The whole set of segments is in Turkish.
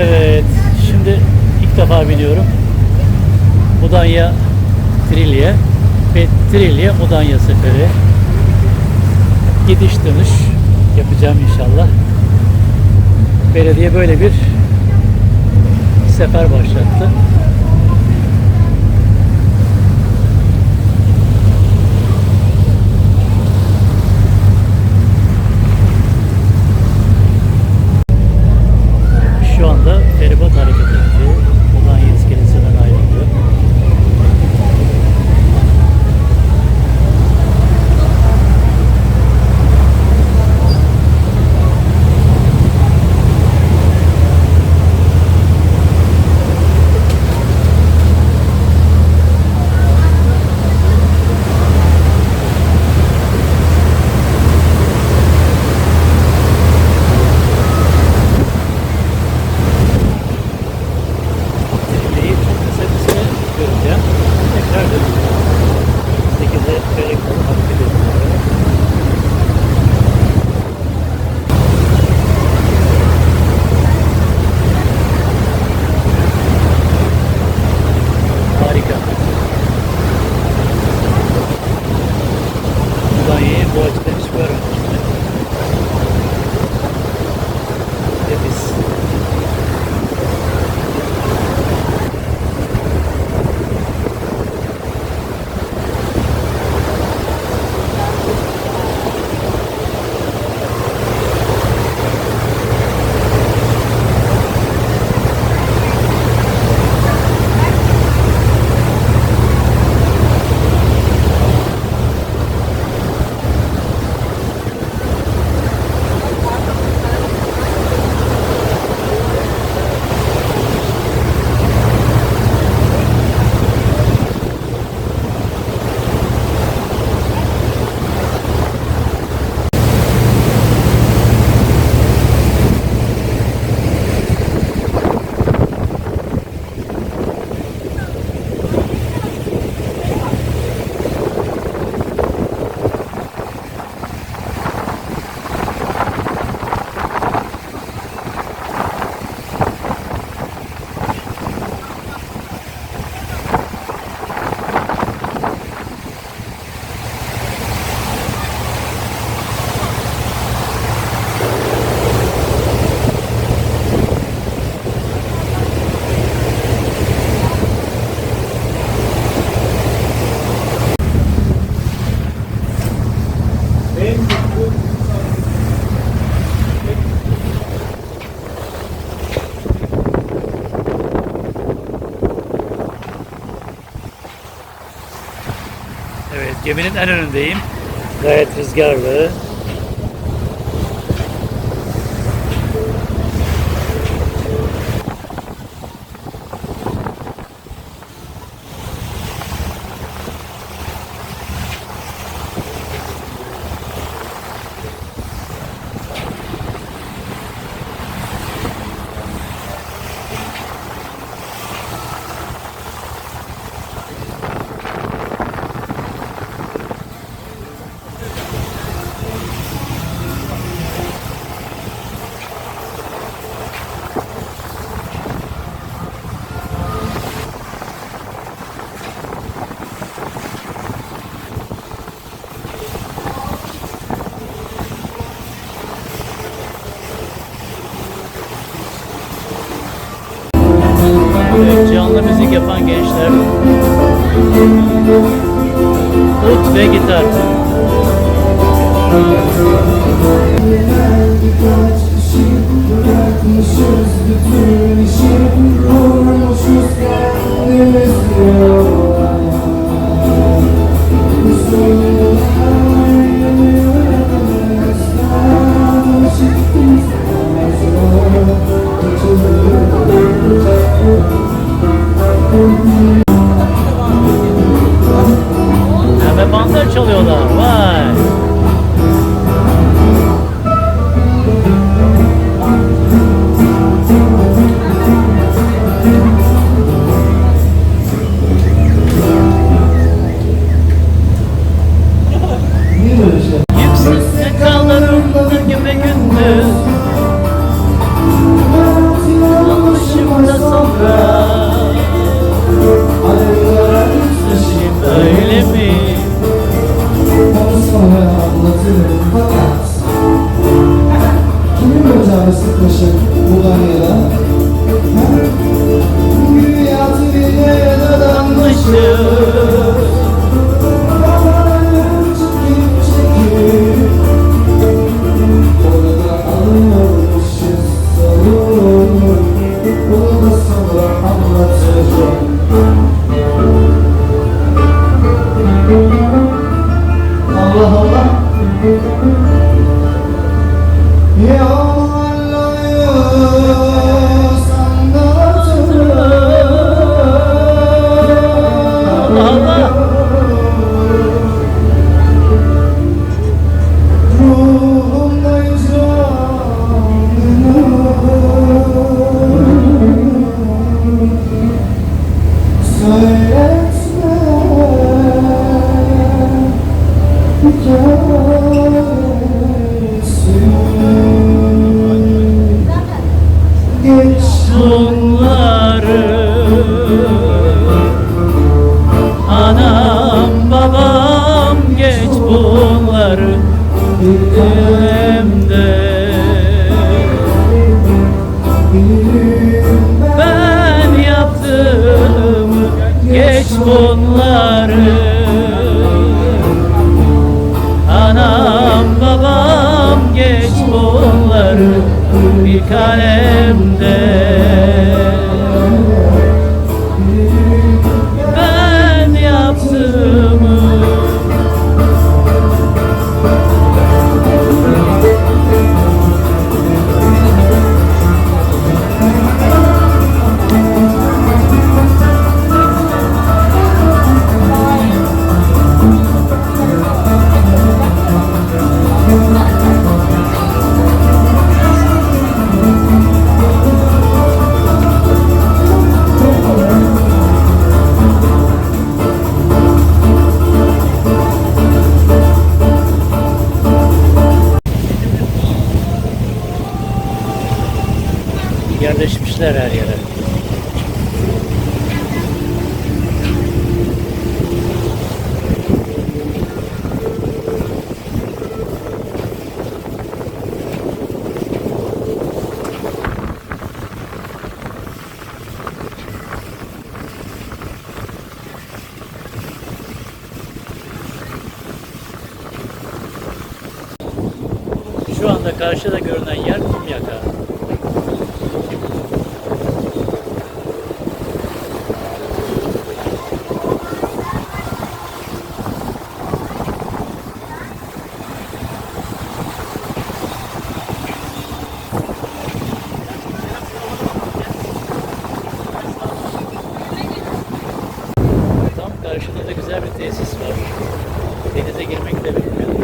Evet, şimdi ilk defa biniyorum. Mudanya Trilye ve Trilye Mudanya seferi. Gidiş dönüş yapacağım inşallah. Belediye böyle bir sefer başlattı. Geminin en önündeyim. Gayet rüzgarlı. Yapan gençler. Ut ve gitar. Bunları Dilimde. Ben yaptığımı geç bunları. Anam babam geç bunları. Bir kalemde karşıda görünen yer Kumyaka. Tam karşıda da güzel bir tesis var. Denize girmek de bilmiyorum.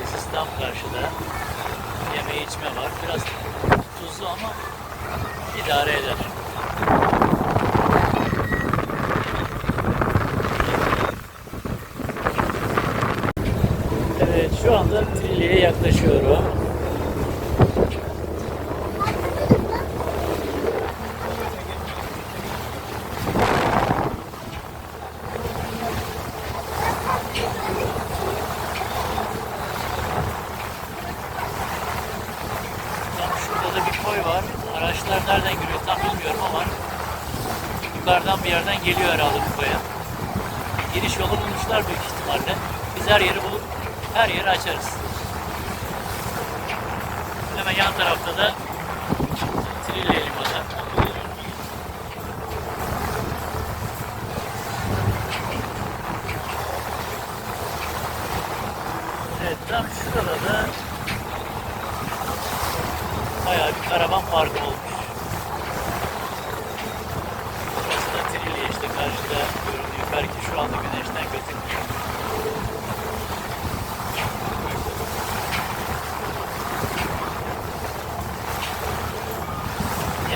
Tesis tam karşıda. Yeme içme var. Biraz tuzlu ama idare eder. Evet şu anda Trilli'ye yaklaşıyorum. Tam şurada da bir koy var. Araçlar nereden geliyor tam bilmiyorum ama yukarıdan bir yerden geliyor herhalde bu koya. Giriş yolu bulmuşlar büyük ihtimalle. Biz her yeri bulup her yeri açarız. Hemen yan tarafta da Trilye Limanı. Evet tam şurada da bayağı bir karavan parkı olmuş. Burası da Trilye işte karşıda görünüyor. Belki şu anda güneşten gözükmüyor.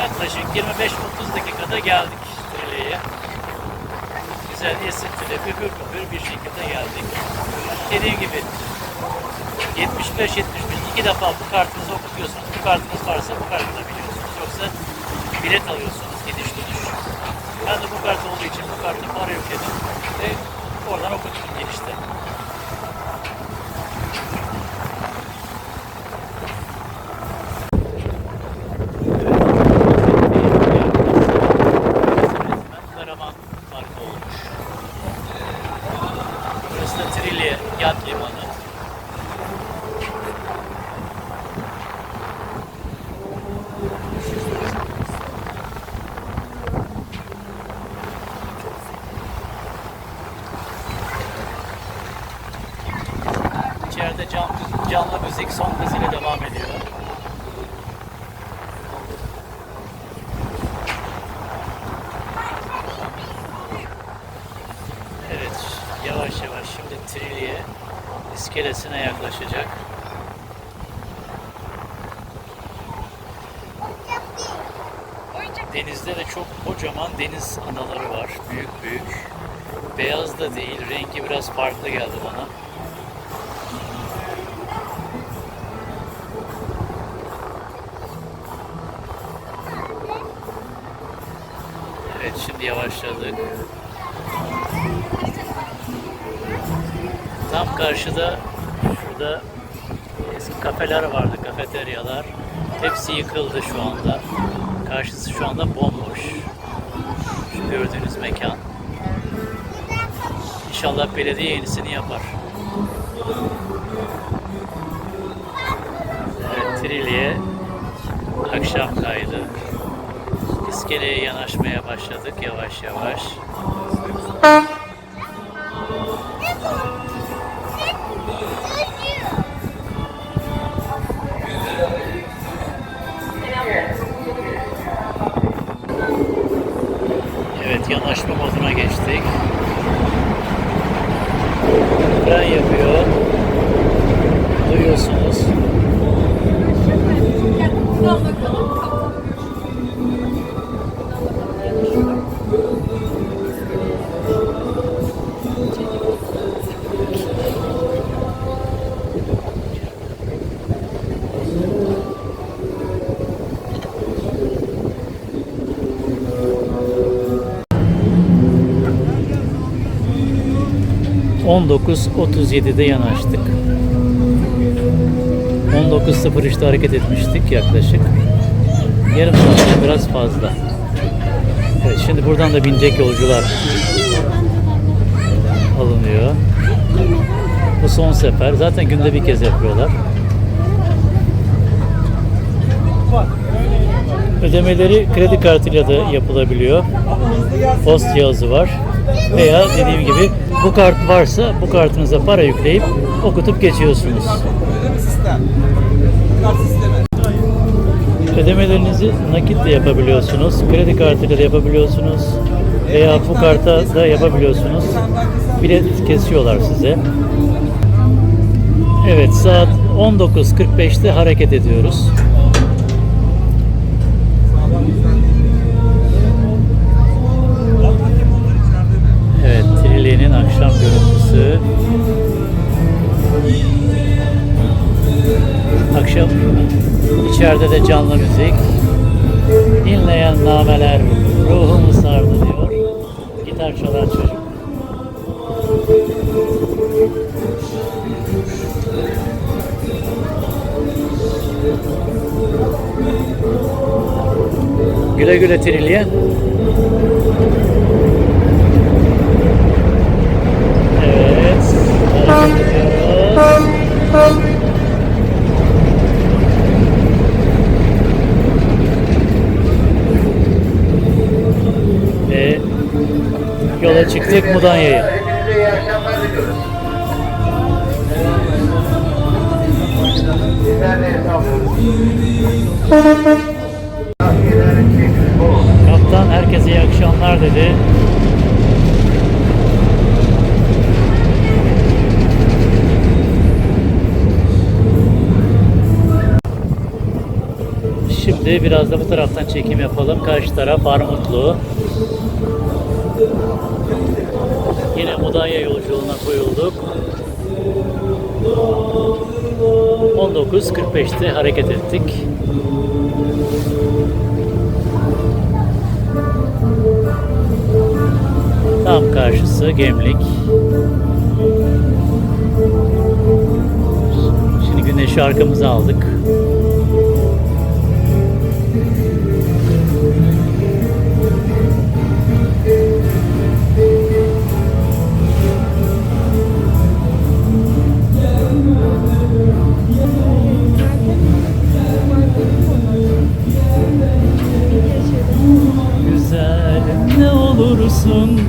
Yaklaşık 25-30 dakikada geldik Trilye'ye. Güzel esintili, püpür püpür bir şekilde geldik. Dediğim gibi 75-75 iki defa bu kartınızı okutuyorsunuz. Bu kartınız varsa bu kartla biliyorsunuz. Yoksa bilet alıyorsunuz gidiş dönüş. Ben de bu kart olduğu için bu kartı para yükledim ve oradan okuttum girişte. kent limanı. İçeride can, canlı müzik son hızıyla devam ediyor. Evet, yavaş yavaş şimdi Trilye iskelesine yaklaşacak. Denizde de çok kocaman deniz anaları var. Büyük büyük. Beyaz da değil, rengi biraz farklı geldi bana. Evet, şimdi yavaşladık. Tam karşıda şurada eski kafeler vardı, kafeteryalar. Hepsi yıkıldı şu anda. Karşısı şu anda bomboş. Şu gördüğünüz mekan. İnşallah belediye yenisini yapar. Evet, Trilye akşam kaydı. İskeleye yanaşmaya başladık yavaş yavaş. Moduna geçtik. Fren yapıyor. Duyuyorsunuz. ...19.37'de yanaştık. 19.03'te hareket etmiştik yaklaşık. Yarım saatte biraz fazla. Evet, şimdi buradan da binecek yolcular alınıyor. Bu son sefer. Zaten günde bir kez yapıyorlar. Ödemeleri kredi kartıyla da yapılabiliyor. Post cihazı var. Veya dediğim gibi bu kart varsa bu kartınıza para yükleyip okutup geçiyorsunuz. Ödemelerinizi nakit de yapabiliyorsunuz. Kredi kartıyla da yapabiliyorsunuz. Veya bu karta da yapabiliyorsunuz. Bilet kesiyorlar size. Evet saat 19.45'te hareket ediyoruz. Evet Trilye'nin akşam görüntüsü. Akşam içeride de canlı müzik. Dinleyen nameler ruhumu sardı diyor. Gitar çalan çocuk. Güle güle Trilye. Çıktık Mudanya'ya. Kaptan herkese iyi akşamlar dedi. Şimdi biraz da bu taraftan çekim yapalım. Karşı taraf Armutlu. Mudanya yolculuğuna koyulduk. 19.45'te hareket ettik. Tam karşısı Gemlik. Şimdi güneşi arkamıza aldık. Olursun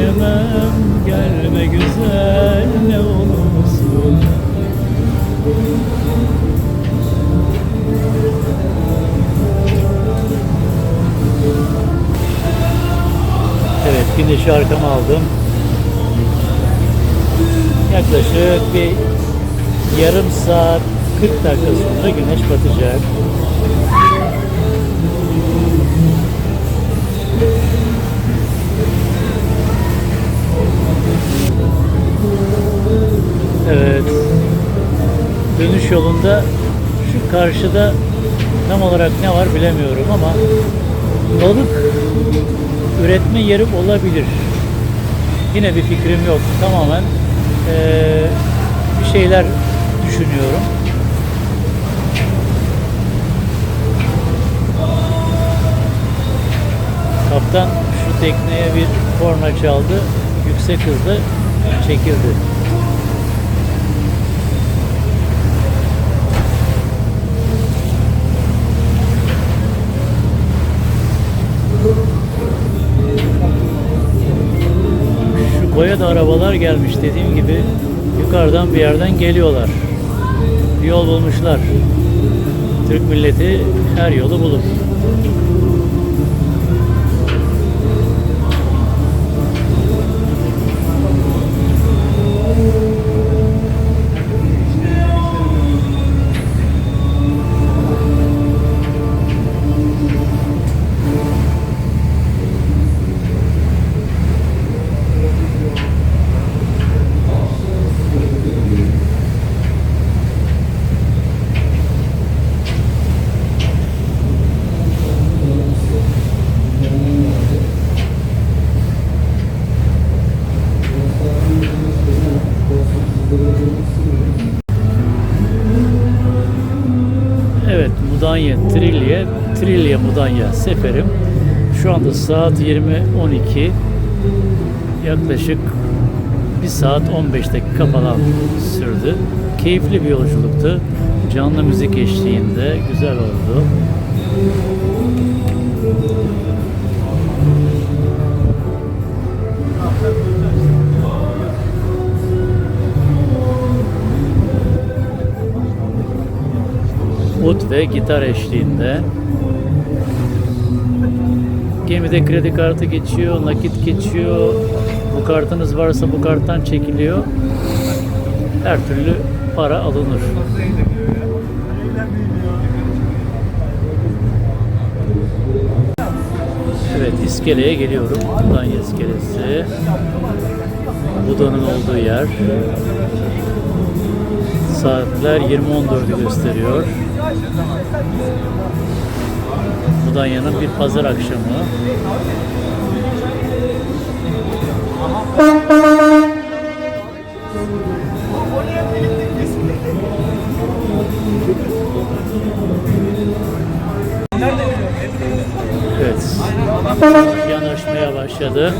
Yemem gelme güzel ne olursun Evet güneşi arkama aldım. Yaklaşık bir yarım saat 40 dakika sonra güneş batacak. Evet. Dönüş yolunda şu karşıda tam olarak ne var bilemiyorum ama balık üretme yeri olabilir. Yine bir fikrim yok. Tamamen eee, bir şeyler düşünüyorum. Kaptan şu tekneye bir korna çaldı. Yüksek hızda çekildi. Şu boya da arabalar gelmiş dediğim gibi yukarıdan bir yerden geliyorlar. Bir yol bulmuşlar. Türk milleti her yolu bulur. Mudanya, Trilye, Trilye Mudanya seferim. Şu anda saat 20.12. Yaklaşık 1 saat 15 dakika falan sürdü. Keyifli bir yolculuktu. Canlı müzik eşliğinde güzel oldu. Ve gitar eşliğinde. Gemide kredi kartı geçiyor, nakit geçiyor. Bu kartınız varsa bu karttan çekiliyor. Her türlü para alınır. Evet, iskeleye geliyorum. Budanya iskelesi. Buda'nın olduğu yer. Saatler 20.14'ü gösteriyor. Mudanya'nın bir pazar akşamı. Evet. Yanaşmaya başladı.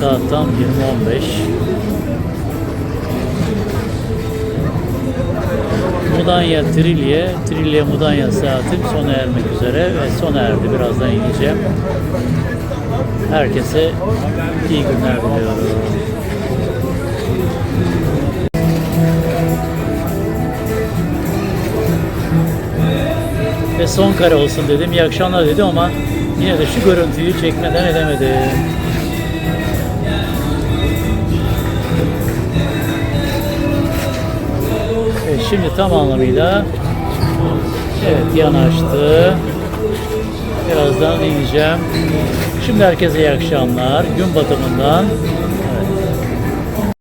Saat tam 20.15. Mudanya Trilye, Trilye Mudanya saatim sona ermek üzere ve sona erdi. Birazdan ineceğim. Herkese iyi günler diliyorum. Ve son kare olsun dedim. İyi akşamlar dedim ama yine de şu görüntüyü çekmeden edemedim. Şimdi tam anlamıyla evet yanaştı. Birazdan ineceğim. Şimdi herkese iyi akşamlar. Gün batımından